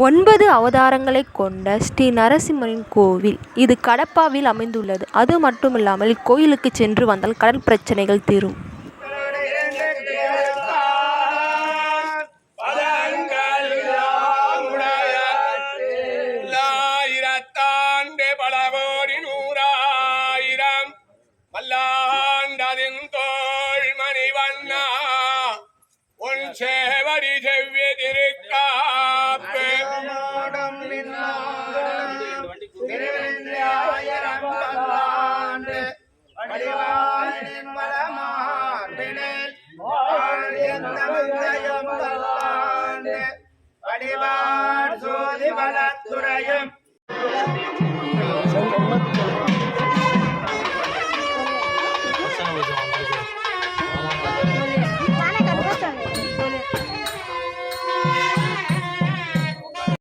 ஒன்பது அவதாரங்களைக் கொண்ட ஸ்ரீ நரசிம்மரின் கோவில் இது கடப்பாவில் அமைந்துள்ளது. அது மட்டுமில்லாமல் இக்கோயிலுக்கு சென்று வந்தால் கடல் பிரச்சனைகள் தீரும். ஆயிரத்தாண்டு நூறாயிரம் பல்லாண்டதின் தோள் மணிவண்ணா உன் அடிவார் சோதி வளத்துறையும். Thank you.